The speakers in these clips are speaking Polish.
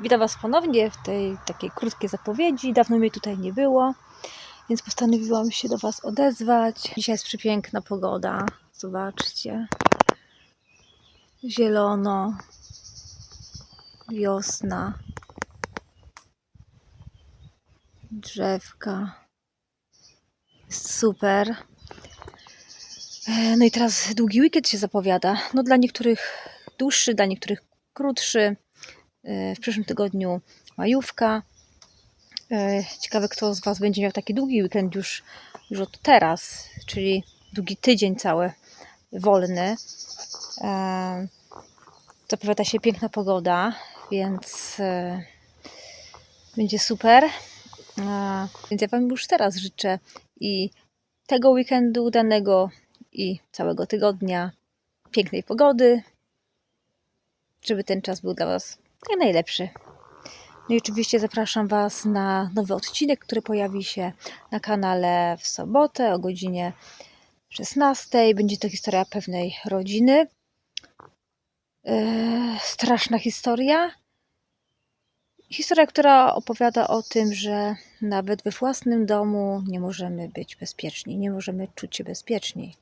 Witam Was ponownie w tej takiej krótkiej zapowiedzi. Dawno mnie tutaj nie było, więc postanowiłam się do Was odezwać. Dzisiaj jest przepiękna pogoda. Zobaczcie. Zielono. Wiosna. Drzewka. Super. E, No i teraz długi weekend się zapowiada. No dla niektórych dłuższy, dla niektórych krótszy. W przyszłym tygodniu majówka. E, Ciekawe, kto z Was będzie miał taki długi weekend już, już od teraz, czyli długi tydzień cały wolny. E, Zapowiada się piękna pogoda, więc e, będzie super. Więc ja Wam już teraz życzę i tego weekendu danego i całego tygodnia pięknej pogody, żeby ten czas był dla Was jak najlepszy. No i oczywiście zapraszam Was na nowy odcinek, który pojawi się na kanale w sobotę o godzinie 16. Będzie to historia pewnej rodziny. Eee, straszna historia. Historia, która opowiada o tym, że nawet we własnym domu nie możemy być bezpieczni, nie możemy czuć się bezpieczni,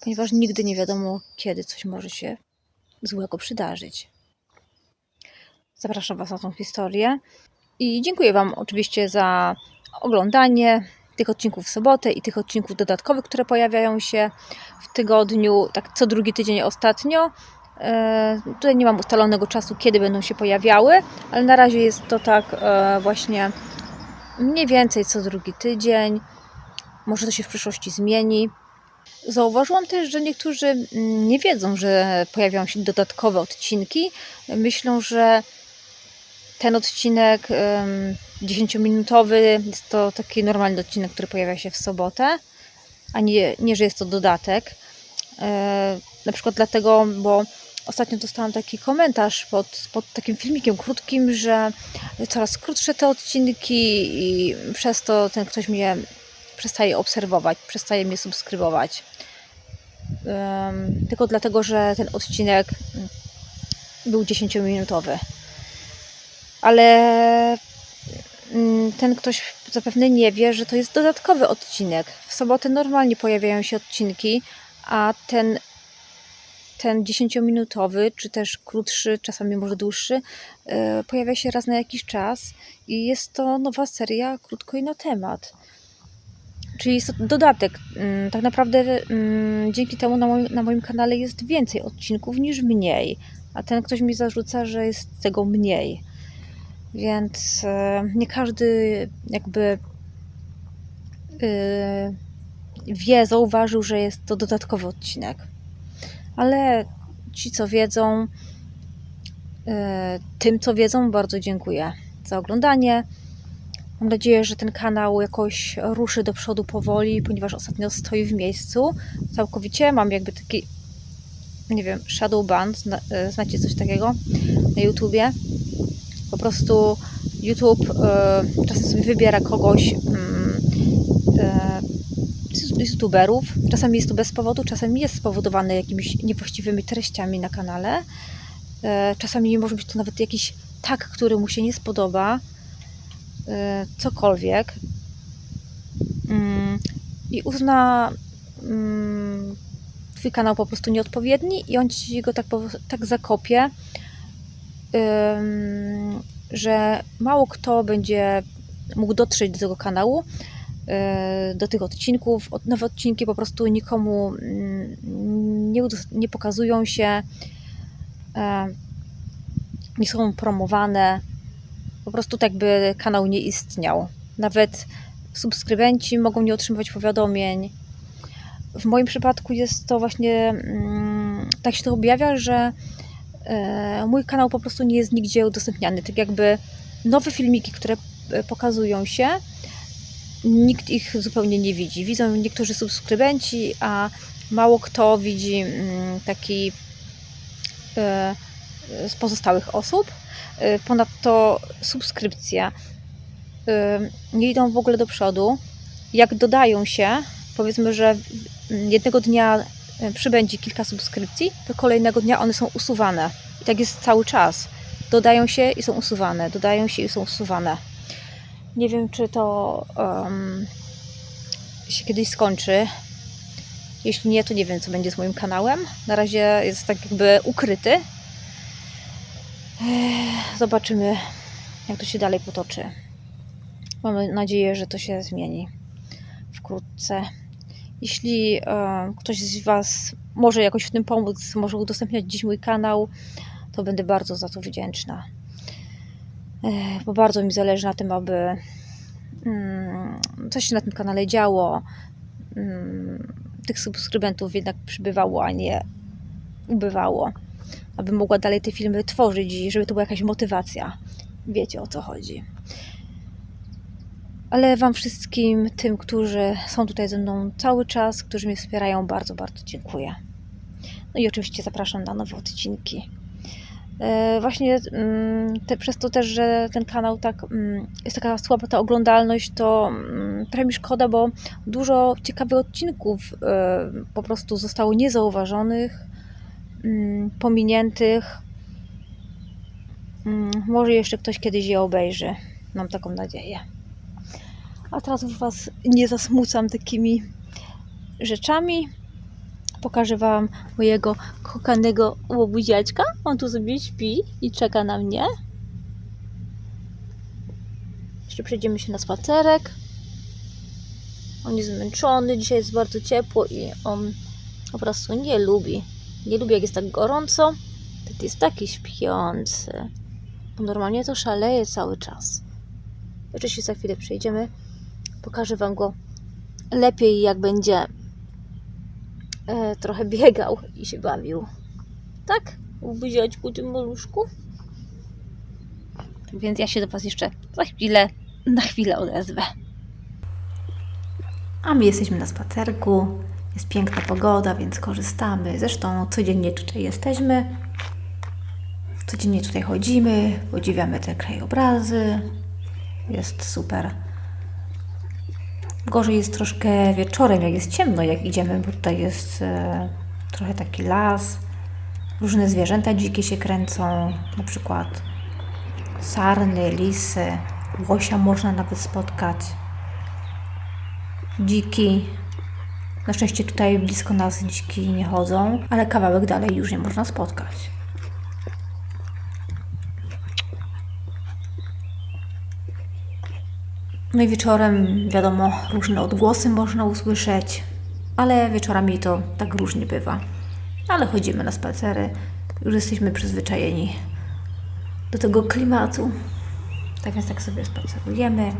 ponieważ nigdy nie wiadomo, kiedy coś może się złego przydarzyć. Zapraszam Was na tą historię i dziękuję Wam oczywiście za oglądanie tych odcinków w sobotę i tych odcinków dodatkowych, które pojawiają się w tygodniu, tak co drugi tydzień ostatnio. E, Tutaj nie mam ustalonego czasu, kiedy będą się pojawiały, ale na razie jest to tak e, właśnie mniej więcej co drugi tydzień. Może to się w przyszłości zmieni. Zauważyłam też, że niektórzy mm, nie wiedzą, że pojawiają się dodatkowe odcinki. Myślą, że ten odcinek em, 10-minutowy jest to taki normalny odcinek, który pojawia się w sobotę, a nie, nie że jest to dodatek. E, na przykład dlatego, bo ostatnio dostałam taki komentarz pod, pod takim filmikiem krótkim, że coraz krótsze te odcinki i przez to ten ktoś mnie przestaje obserwować, przestaje mnie subskrybować. Tylko dlatego, że ten odcinek był 10-minutowy. Ale mm, ten ktoś zapewne nie wie, że to jest dodatkowy odcinek. W sobotę normalnie pojawiają się odcinki, a ten, ten 10-minutowy, czy też krótszy, czasami może dłuższy, e, pojawia się raz na jakiś czas i jest to nowa seria krótko i na temat. Czyli jest to dodatek. Mm, Tak naprawdę mm, dzięki temu na moim, na moim kanale jest więcej odcinków niż mniej. A ten ktoś mi zarzuca, że jest tego mniej. Więc e, nie każdy jakby e, wie, zauważył, że jest to dodatkowy odcinek. Ale ci, co wiedzą, e, tym, co wiedzą, bardzo dziękuję za oglądanie. Mam nadzieję, że ten kanał jakoś ruszy do przodu powoli, ponieważ ostatnio stoi w miejscu całkowicie. Mam jakby taki, nie wiem, shadow ban, zna, e, znacie coś takiego na YouTubie. Po prostu YouTube e, czasem sobie wybiera kogoś mm, e, z youtuberów. Czasami jest to bez powodu, czasami jest spowodowane jakimiś niewłaściwymi treściami na kanale. E, czasami może być to nawet jakiś tak, który mu się nie spodoba. E, cokolwiek. Mm, I uzna mm, twój kanał po prostu nieodpowiedni i on ci go tak, tak zakopie, że mało kto będzie mógł dotrzeć do tego kanału, y, do tych odcinków. Od- Nowe odcinki po prostu nikomu mm, nie, nie pokazują się, e, nie są promowane. Po prostu tak by kanał nie istniał. Nawet subskrybenci mogą nie otrzymywać powiadomień. W moim przypadku jest to właśnie mm, tak się to objawia, że mój kanał po prostu nie jest nigdzie udostępniany. Tak jakby nowe filmiki, które e, pokazują się, nikt ich zupełnie nie widzi. Widzą niektórzy subskrybenci, a mało kto widzi mm, taki e, z pozostałych osób. E, Ponadto subskrypcje e, nie idą w ogóle do przodu. Jak dodają się, powiedzmy, że jednego dnia e, przybędzie kilka subskrypcji, to kolejnego dnia one są usuwane. I tak jest cały czas. dodają się i są usuwane, dodają się i są usuwane. Nie wiem, czy to em, się kiedyś skończy. Jeśli nie, to nie wiem, co będzie z moim kanałem. Na razie jest tak jakby ukryty. Zobaczymy, jak to się dalej potoczy. Mam nadzieję, że to się zmieni wkrótce. Jeśli e, ktoś z Was może jakoś w tym pomóc, może udostępniać dziś mój kanał, to będę bardzo za to wdzięczna. E, bo bardzo mi zależy na tym, aby mm, coś się na tym kanale działo. Mm, tych subskrybentów jednak przybywało, a nie ubywało. Aby mogła dalej te filmy tworzyć i żeby to była jakaś motywacja. Wiecie o co chodzi. Ale Wam wszystkim, tym, którzy są tutaj ze mną cały czas, którzy mnie wspierają, bardzo, bardzo dziękuję. No i oczywiście zapraszam na nowe odcinki. E, Właśnie mm, te, przez to też, że ten kanał tak mm, jest taka słaba ta oglądalność, to mm, trochę mi szkoda, bo dużo ciekawych odcinków e, po prostu zostało niezauważonych, pominiętych. Może jeszcze ktoś kiedyś je obejrzy. Mam taką nadzieję. A teraz już Was nie zasmucam takimi rzeczami. Pokażę Wam mojego kochanego łobuziaczka. On tu sobie śpi i czeka na mnie. Jeszcze przejdziemy się na spacerek. On jest zmęczony, dzisiaj jest bardzo ciepło i on po prostu nie lubi. Nie lubi jak jest tak gorąco. To jest taki śpiący. On normalnie to szaleje cały czas. Się za chwilę przejdziemy. Pokażę Wam go lepiej, jak będzie e, trochę biegał i się bawił. Tak? W buziaczku, tym maluszku. Więc ja się do Was jeszcze za chwilę, na chwilę odezwę. A my jesteśmy na spacerku. Jest piękna pogoda, więc korzystamy. Zresztą codziennie tutaj jesteśmy. Codziennie tutaj chodzimy, podziwiamy te krajobrazy. Jest super. Gorzej jest troszkę wieczorem, jak jest ciemno, jak idziemy, bo tutaj jest e, trochę taki las. Różne zwierzęta dzikie się kręcą, na przykład sarny, lisy, łosia można nawet spotkać dziki. Na szczęście tutaj blisko nas dziki nie chodzą, ale kawałek dalej już nie można spotkać. No i wieczorem, wiadomo, różne odgłosy można usłyszeć, ale wieczorami to tak różnie bywa. Ale chodzimy na spacery, już jesteśmy przyzwyczajeni do tego klimatu. Tak więc tak sobie spacerujemy,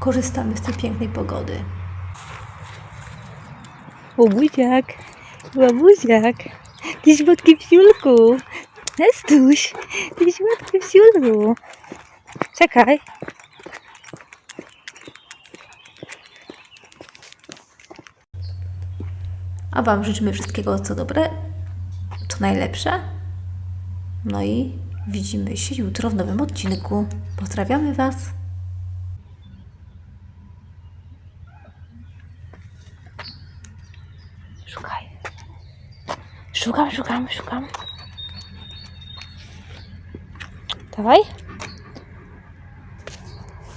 korzystamy z tej pięknej pogody. Łobuziak, łobuziak, ty słodki psiulku. Nestuś, ty słodki psiulku. Czekaj. A Wam życzymy wszystkiego co dobre, co najlepsze. No i widzimy się jutro w nowym odcinku. Pozdrawiamy Was. Szukaj. Szukam, szukam, szukam. Dawaj.